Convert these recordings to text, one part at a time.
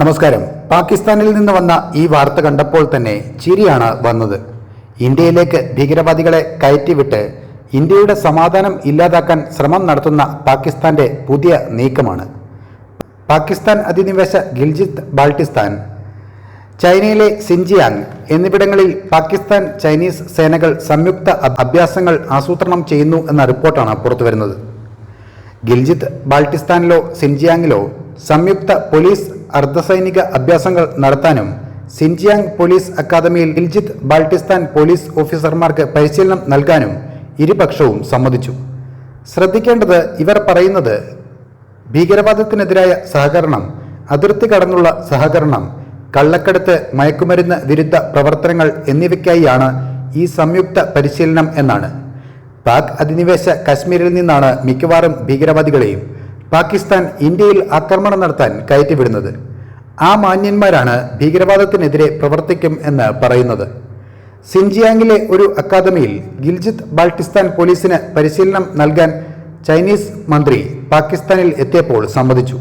നമസ്കാരം. പാകിസ്ഥാനിൽ നിന്ന് വന്ന ഈ വാർത്ത കണ്ടപ്പോൾ തന്നെ ചിരിയാണ് വന്നത്. ഇന്ത്യയിലേക്ക് ഭീകരവാദികളെ കയറ്റിവിട്ട് ഇന്ത്യയുടെ സമാധാനം ഇല്ലാതാക്കാൻ ശ്രമം നടത്തുന്ന പാകിസ്ഥാന്റെ പുതിയ നീക്കമാണ്. പാകിസ്ഥാൻ അധിനിവേശ ഗിൽജിത്ത് ബാൾട്ടിസ്ഥാൻ ചൈനയിലെ സിൻജിയാങ് എന്നിവിടങ്ങളിൽ പാകിസ്ഥാൻ ചൈനീസ് സേനകൾ സംയുക്ത അഭ്യാസങ്ങൾ ആസൂത്രണം ചെയ്യുന്നു എന്ന റിപ്പോർട്ടാണ് പുറത്തുവരുന്നത്. ഗിൽജിത്ത് ബാൾട്ടിസ്ഥാനിലോ സിൻജിയാങ്ങിലോ സംയുക്ത പോലീസ് അർദ്ധസൈനിക അഭ്യാസങ്ങൾ നടത്താനും സിൻജിയാങ് പോലീസ് അക്കാദമിയിൽ ഇൽജിത്ത് ബാൾട്ടിസ്ഥാൻ പോലീസ് ഓഫീസർമാർക്ക് പരിശീലനം നൽകാനും ഇരുപക്ഷവും സമ്മതിച്ചു. ശ്രദ്ധിക്കേണ്ടത് ഇവർ പറയുന്നത് ഭീകരവാദത്തിനെതിരായ സഹകരണം അതിർത്തി കടന്നുള്ള സഹകരണം കള്ളക്കടത്ത് മയക്കുമരുന്ന് വിരുദ്ധ പ്രവർത്തനങ്ങൾ എന്നിവയ്ക്കായാണ് ഈ സംയുക്ത പരിശീലനം എന്നാണ്. പാക് അധിനിവേശ കശ്മീരിൽ നിന്നാണ് മിക്കവാറും ഭീകരവാദികളെയും പാകിസ്ഥാൻ ഇന്ത്യയിൽ ആക്രമണം നടത്താൻ കയറ്റിവിടുന്നത്. ആ മാന്യന്മാരാണ് ഭീകരവാദത്തിനെതിരെ പ്രവർത്തിക്കും എന്ന് പറയുന്നത്. സിൻജിയാങ്ങിലെ ഒരു അക്കാദമിയിൽ ഗിൽജിത്ത് ബാൾട്ടിസ്ഥാൻ പോലീസിന് പരിശീലനം നൽകാൻ ചൈനീസ് മന്ത്രി പാകിസ്ഥാനിൽ എത്തിയപ്പോൾ സമ്മതിച്ചു.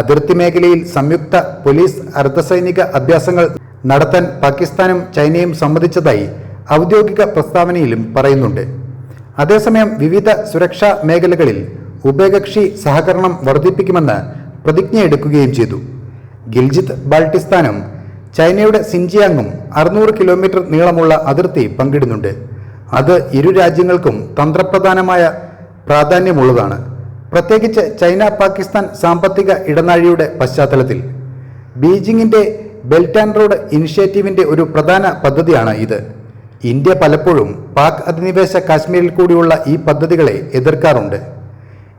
അതിർത്തി മേഖലയിൽ സംയുക്ത പോലീസ് അർദ്ധസൈനിക അഭ്യാസങ്ങൾ നടത്താൻ പാകിസ്ഥാനും ചൈനയും സമ്മതിച്ചതായി ഔദ്യോഗിക പ്രസ്താവനയിലും പറയുന്നുണ്ട്. അതേസമയം വിവിധ സുരക്ഷാ മേഖലകളിൽ ഉഭയകക്ഷി സഹകരണം വർദ്ധിപ്പിക്കുമെന്ന് പ്രതിജ്ഞയെടുക്കുകയും ചെയ്തു. ഗിൽജിത്ത് ബാൾട്ടിസ്ഥാനും ചൈനയുടെ സിൻജിയാങ്ങും അറുന്നൂറ് കിലോമീറ്റർ നീളമുള്ള അതിർത്തി പങ്കിടുന്നുണ്ട്. അത് ഇരു രാജ്യങ്ങൾക്കും തന്ത്രപ്രധാനമായ പ്രാധാന്യമുള്ളതാണ്. പ്രത്യേകിച്ച് ചൈന പാകിസ്ഥാൻ സാമ്പത്തിക ഇടനാഴിയുടെ പശ്ചാത്തലത്തിൽ. ബീജിംഗിന്റെ ബെൽറ്റ് ആൻഡ് റോഡ് ഇനിഷ്യേറ്റീവിന്റെ ഒരു പ്രധാന പദ്ധതിയാണ് ഇത്. ഇന്ത്യ പലപ്പോഴും പാക് അധിനിവേശ കാശ്മീരിൽ കൂടിയുള്ള ഈ പദ്ധതികളെ എതിർക്കാറുണ്ട്.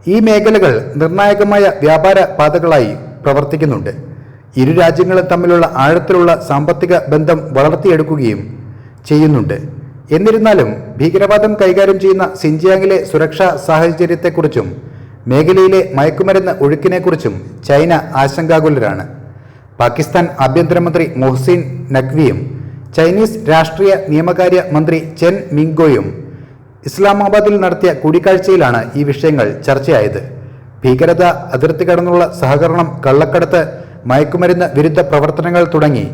ഈ മേഖലകൾ നിർണായകമായ വ്യാപാര പാതകളായി പ്രവർത്തിക്കുന്നുണ്ട്. ഇരു രാജ്യങ്ങളും തമ്മിലുള്ള ആഴത്തിലുള്ള സാമ്പത്തിക ബന്ധം വളർത്തിയെടുക്കുകയും ചെയ്യുന്നുണ്ട്. എന്നിരുന്നാലും ഭീകരവാദം കൈകാര്യം ചെയ്യുന്ന സിൻജിയാങ്ങിലെ സുരക്ഷാ സാഹചര്യത്തെക്കുറിച്ചും മേഖലയിലെ മയക്കുമരുന്ന് ഒഴുക്കിനെക്കുറിച്ചും ചൈന ആശങ്കാകുലരാണ്. പാകിസ്ഥാൻ ആഭ്യന്തരമന്ത്രി മൊഹ്സിൻ നഖ്വിയും ചൈനീസ് രാഷ്ട്രീയ നിയമകാര്യ മന്ത്രി ചെൻ മിങ്കോയും ഇസ്ലാമാബാദിൽ നടത്തിയ കൂടിക്കാഴ്ചയിലാണ് ഈ വിഷയങ്ങൾ ചർച്ചയായത്. ഭീകരത അതിർത്തി കടന്നുള്ള സഹകരണം കള്ളക്കടത്ത് മയക്കുമരുന്ന് വിരുദ്ധ പ്രവർത്തനങ്ങൾ തുടങ്ങി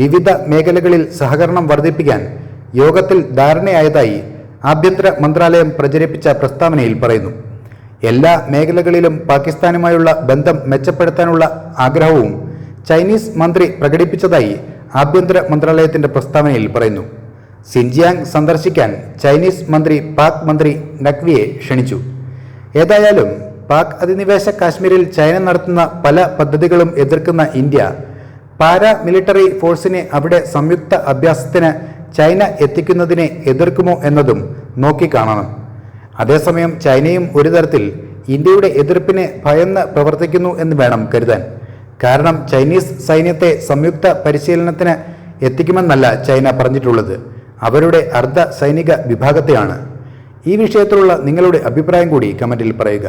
വിവിധ മേഖലകളിൽ സഹകരണം വർദ്ധിപ്പിക്കാൻ യോഗത്തിൽ ധാരണയായതായി ആഭ്യന്തര മന്ത്രാലയം പ്രചരിപ്പിച്ച പ്രസ്താവനയിൽ പറയുന്നു. എല്ലാ മേഖലകളിലും പാകിസ്ഥാനുമായുള്ള ബന്ധം മെച്ചപ്പെടുത്താനുള്ള ആഗ്രഹവും ചൈനീസ് മന്ത്രി പ്രകടിപ്പിച്ചതായി ആഭ്യന്തര മന്ത്രാലയത്തിന്റെ പ്രസ്താവനയിൽ പറയുന്നു. സിൻജിയാങ് സന്ദർശിക്കാൻ ചൈനീസ് മന്ത്രി പാക് മന്ത്രി നഖ്വിയെ ക്ഷണിച്ചു. ഏതായാലും പാക് അധിനിവേശ കാശ്മീരിൽ ചൈന നടത്തുന്ന പല പദ്ധതികളും എതിർക്കുന്ന ഇന്ത്യ പാരാ മിലിറ്ററി ഫോഴ്സിനെ അവിടെ സംയുക്ത അഭ്യാസത്തിന് ചൈന എത്തിക്കുന്നതിനെ എതിർക്കുമോ എന്നതും നോക്കിക്കാണണം. അതേസമയം ചൈനയും ഒരു തരത്തിൽ ഇന്ത്യയുടെ എതിർപ്പിനെ ഭയന്ന് പ്രവർത്തിക്കുന്നു എന്ന് വേണം കരുതാൻ. കാരണം ചൈനീസ് സൈന്യത്തെ സംയുക്ത പരിശീലനത്തിന് എത്തിക്കുമെന്നല്ല ചൈന പറഞ്ഞിട്ടുള്ളത്. അവരുടെ അർദ്ധ സൈനിക വിഭാഗത്തെയാണ്. ഈ വിഷയത്തിലുള്ള നിങ്ങളുടെ അഭിപ്രായം കൂടി കമന്റിൽ പറയുക.